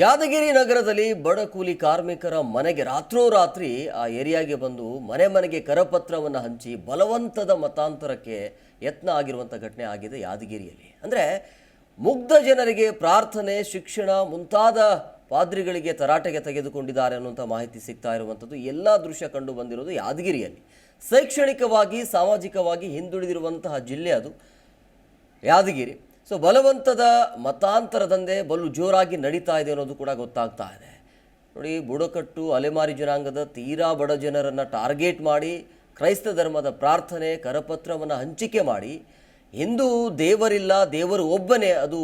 ಯಾದಗಿರಿ ನಗರದಲ್ಲಿ ಬಡ ಕೂಲಿ ಕಾರ್ಮಿಕರ ಮನೆಗೆ ರಾತ್ರೋರಾತ್ರಿ ಆ ಏರಿಯಾಗೆ ಬಂದು ಮನೆ ಮನೆಗೆ ಕರಪತ್ರವನ್ನು ಹಂಚಿ ಬಲವಂತದ ಮತಾಂತರಕ್ಕೆ ಯತ್ನ ಆಗಿರುವಂಥ ಘಟನೆ ಆಗಿದೆ ಯಾದಗಿರಿಯಲ್ಲಿ. ಅಂದರೆ ಮುಗ್ಧ ಜನರಿಗೆ ಪ್ರಾರ್ಥನೆ, ಶಿಕ್ಷಣ ಮುಂತಾದ ಪಾದ್ರಿಗಳಿಗೆ ತರಾಟೆಗೆ ತೆಗೆದುಕೊಂಡಿದ್ದಾರೆ ಅನ್ನುವಂಥ ಮಾಹಿತಿ ಸಿಗ್ತಾ ಇರುವಂಥದ್ದು. ಎಲ್ಲ ದೃಶ್ಯ ಕಂಡು ಬಂದಿರೋದು ಯಾದಗಿರಿಯಲ್ಲಿ. ಶೈಕ್ಷಣಿಕವಾಗಿ, ಸಾಮಾಜಿಕವಾಗಿ ಹಿಂದುಳಿದಿರುವಂತಹ ಜಿಲ್ಲೆ ಅದು ಯಾದಗಿರಿ. ಸೊ ಬಲವಂತದ ಮತಾಂತರದಂದೇ ಬಲು ಜೋರಾಗಿ ನಡೀತಾ ಇದೆ ಅನ್ನೋದು ಕೂಡ ಗೊತ್ತಾಗ್ತಾ ಇದೆ. ನೋಡಿ, ಬುಡಕಟ್ಟು, ಅಲೆಮಾರಿ ಜನಾಂಗದ ತೀರಾ ಬಡ ಜನರನ್ನು ಟಾರ್ಗೆಟ್ ಮಾಡಿ, ಕ್ರೈಸ್ತ ಧರ್ಮದ ಪ್ರಾರ್ಥನೆ, ಕರಪತ್ರವನ್ನು ಹಂಚಿಕೆ ಮಾಡಿ, ಹಿಂದೂ ದೇವರಿಲ್ಲ, ದೇವರು ಒಬ್ಬನೇ, ಅದು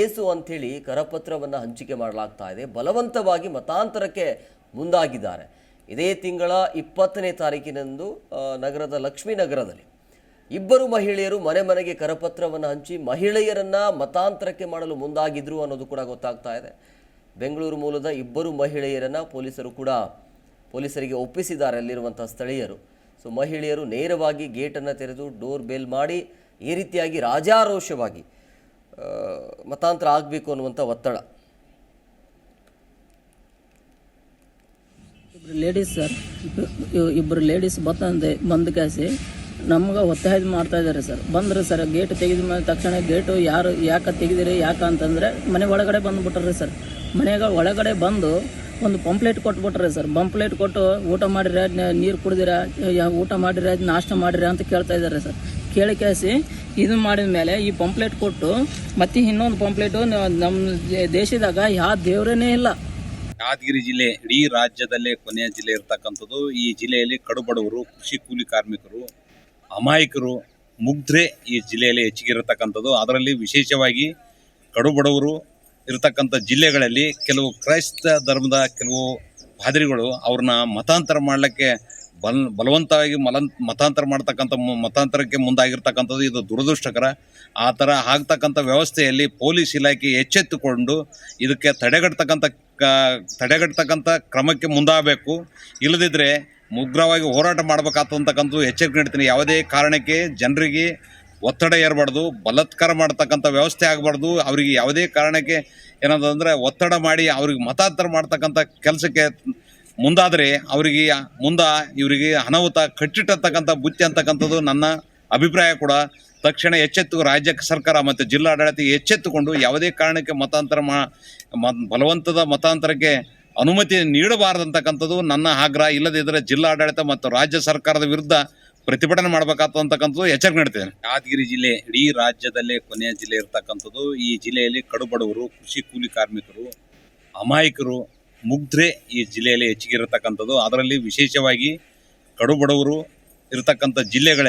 ಏಸು ಅಂಥೇಳಿ ಕರಪತ್ರವನ್ನು ಹಂಚಿಕೆ ಮಾಡಲಾಗ್ತಾ ಇದೆ. ಬಲವಂತವಾಗಿ ಮತಾಂತರಕ್ಕೆ ಮುಂದಾಗಿದ್ದಾರೆ. ಇದೇ ತಿಂಗಳ ಇಪ್ಪತ್ತನೇ ತಾರೀಕಿನಂದು ನಗರದ ಲಕ್ಷ್ಮೀನಗರದಲ್ಲಿ. ಇಬ್ಬರು ಮಹಿಳೆಯರು ಮನೆ ಮನೆಗೆ ಕರಪತ್ರವನ್ನು ಹಂಚಿ ಮಹಿಳೆಯರನ್ನ ಮತಾಂತರಕ್ಕೆ ಮಾಡಲು ಮುಂದಾಗಿದ್ರು ಅನ್ನೋದು ಕೂಡ ಗೊತ್ತಾಗ್ತಾ ಇದೆ. ಬೆಂಗಳೂರು ಮೂಲದ ಇಬ್ಬರು ಮಹಿಳೆಯರನ್ನ ಪೊಲೀಸರು ಕೂಡ ಪೊಲೀಸರಿಗೆ ಒಪ್ಪಿಸಿದ್ದಾರೆ ಅಲ್ಲಿರುವಂಥ ಸ್ಥಳೀಯರು. ಸೊ, ಮಹಿಳೆಯರು ನೇರವಾಗಿ ಗೇಟನ್ನು ತೆರೆದು ಡೋರ್ ಬೇಲ್ ಮಾಡಿ ಈ ರೀತಿಯಾಗಿ ರಾಜಾರೋಷವಾಗಿ ಮತಾಂತರ ಆಗಬೇಕು ಅನ್ನುವಂಥ ಒತ್ತಡ. ಇಬ್ಬರು ಲೇಡೀಸ್ ಸರ್ ಇಬ್ಬರು ಲೇಡೀಸ್ ಬತ್ತಂದೆ ಬಂದ ನಮ್ಗೆ ಒತ್ತಾಯ ಮಾಡ್ತಾ ಇದ್ದಾರೆ ಸರ್. ಬಂದ್ರೆ ಸರ್, ಗೇಟ್ ತೆಗೆದ ಮೇಲೆ ತಕ್ಷಣ ಗೇಟು ಯಾರು, ಯಾಕೆ ತೆಗೆದಿರಿ, ಯಾಕೆ ಅಂತಂದರೆ ಮನೆ ಒಳಗಡೆ ಬಂದುಬಿಟ್ರಿ ಸರ್. ಮನೆಗೆ ಒಳಗಡೆ ಬಂದು ಒಂದು ಪಂಪ್ಲೇಟ್ ಕೊಟ್ಬಿಟ್ರಿ ಸರ್. ಪಂಪ್ಲೇಟ್ ಕೊಟ್ಟು ಊಟ ಮಾಡಿರ ನೀರು ಕುಡಿದಿರ ಊಟ ಮಾಡಿರ, ನಾಷ್ಟ ಮಾಡಿರ ಅಂತ ಕೇಳ್ತಾ ಇದ್ದಾರೆ ಸರ್. ಕೇಳಿ ಕೇಳಿಸಿ ಇದು ಮಾಡಿದ ಮೇಲೆ ಈ ಪಂಪ್ಲೇಟ್ ಕೊಟ್ಟು ಮತ್ತೆ ಇನ್ನೊಂದು ಪಂಪ್ಲೇಟು ನಮ್ಮ ದೇಶದಾಗ ಯಾವ ದೇವರೇ ಇಲ್ಲ. ಯಾದಗಿರಿ ಜಿಲ್ಲೆ, ಇಡೀ ರಾಜ್ಯದಲ್ಲೇ ಕೊನೆಯ ಜಿಲ್ಲೆ ಇರತಕ್ಕಂಥದ್ದು. ಈ ಜಿಲ್ಲೆಯಲ್ಲಿ ಕಡುಬಡವರು, ಕೃಷಿ ಕೂಲಿ ಕಾರ್ಮಿಕರು ಅಮಾಯಕರು ಮುಗ್ಧರೆ ಈ ಜಿಲ್ಲೆಯಲ್ಲಿ ಹೆಚ್ಚಿಗೆ ಇರತಕ್ಕಂಥದ್ದು ಅದರಲ್ಲಿ ವಿಶೇಷವಾಗಿ ಕಡುಬಡವರು ಇರತಕ್ಕಂಥ ಜಿಲ್ಲೆಗಳಲ್ಲಿ ಕೆಲವು ಕ್ರೈಸ್ತ ಧರ್ಮದ ಕೆಲವು ಪಾದ್ರಿಗಳು ಅವ್ರನ್ನ ಮತಾಂತರ ಮಾಡಲಿಕ್ಕೆ ಬಲ್, ಬಲವಂತವಾಗಿ ಮಲನ್ ಮತಾಂತರ ಮಾಡ್ತಕ್ಕಂಥ ಮತಾಂತರಕ್ಕೆ ಮುಂದಾಗಿರ್ತಕ್ಕಂಥದ್ದು ಇದು ದುರದೃಷ್ಟಕರ. ಆ ಥರ ಆಗ್ತಕ್ಕಂಥ ವ್ಯವಸ್ಥೆಯಲ್ಲಿ ಪೊಲೀಸ್ ಇಲಾಖೆ ಎಚ್ಚೆತ್ತುಕೊಂಡು ಇದಕ್ಕೆ ತಡೆಗಟ್ಟತಕ್ಕಂಥ ತಡೆಗಟ್ಟತಕ್ಕಂಥ ಕ್ರಮಕ್ಕೆ ಮುಂದಾಗಬೇಕು. ಇಲ್ಲದಿದ್ದರೆ ಉಗ್ರವಾಗಿ ಹೋರಾಟ ಮಾಡಬೇಕಾಗ್ತಕ್ಕಂಥದ್ದು ಎಚ್ಚರಿಕೆ ನೀಡ್ತೀನಿ. ಯಾವುದೇ ಕಾರಣಕ್ಕೆ ಜನರಿಗೆ ಒತ್ತಡ ಏರಬಾರ್ದು, ಬಲತ್ಕಾರ ಮಾಡ್ತಕ್ಕಂಥ ವ್ಯವಸ್ಥೆ ಆಗಬಾರ್ದು. ಅವರಿಗೆ ಯಾವುದೇ ಕಾರಣಕ್ಕೆ ಏನಂತಂದರೆ ಒತ್ತಡ ಮಾಡಿ ಅವ್ರಿಗೆ ಮತಾಂತರ ಮಾಡ್ತಕ್ಕಂಥ ಕೆಲಸಕ್ಕೆ ಮುಂದಾದರೆ ಅವರಿಗೆ ಮುಂದ ಇವರಿಗೆ ಅನಾಹುತ ಕಟ್ಟಿಟ್ಟತಕ್ಕಂಥ ಬುತ್ತಿ ಅಂತಕ್ಕಂಥದ್ದು ನನ್ನ ಅಭಿಪ್ರಾಯ ಕೂಡ. ತಕ್ಷಣ ಎಚ್ಚೆತ್ತು ರಾಜ್ಯ ಸರ್ಕಾರ ಮತ್ತು ಜಿಲ್ಲಾಡಳಿತ ಎಚ್ಚೆತ್ತುಕೊಂಡು ಯಾವುದೇ ಕಾರಣಕ್ಕೆ ಮತಾಂತರ ಮ- ಬಲವಂತದ ಮತಾಂತರಕ್ಕೆ ಅನುಮತಿ ನೀಡಬಾರದಂತಕ್ಕಂಥದ್ದು ನನ್ನ ಆಗ್ರಹ. ಇಲ್ಲದಿದ್ದರೆ ಜಿಲ್ಲಾಡಳಿತ ಮತ್ತು ರಾಜ್ಯ ಸರ್ಕಾರದ ವಿರುದ್ಧ ಪ್ರತಿಭಟನೆ ಮಾಡಬೇಕಾಗ್ತಕ್ಕಂಥದ್ದು ಎಚ್ಚರಿಕೆ ನೀಡ್ತೇನೆ. ಯಾದಗಿರಿ ಜಿಲ್ಲೆ, ಇಡೀ ರಾಜ್ಯದಲ್ಲೇ ಕೊನೆಯ ಜಿಲ್ಲೆ ಇರತಕ್ಕಂಥದ್ದು. ಈ ಜಿಲ್ಲೆಯಲ್ಲಿ ಕಡುಬಡವರು, ಕೃಷಿ ಕೂಲಿ ಕಾರ್ಮಿಕರು, ಅಮಾಯಕರು ಮುಗ್ಧರೆ ಈ ಜಿಲ್ಲೆಯಲ್ಲಿ ಹೆಚ್ಚಿಗೆ ಇರತಕ್ಕಂಥದ್ದು. ಅದರಲ್ಲಿ ವಿಶೇಷವಾಗಿ ಕಡುಬಡವರು ಇರತಕ್ಕಂಥ ಜಿಲ್ಲೆಗಳ.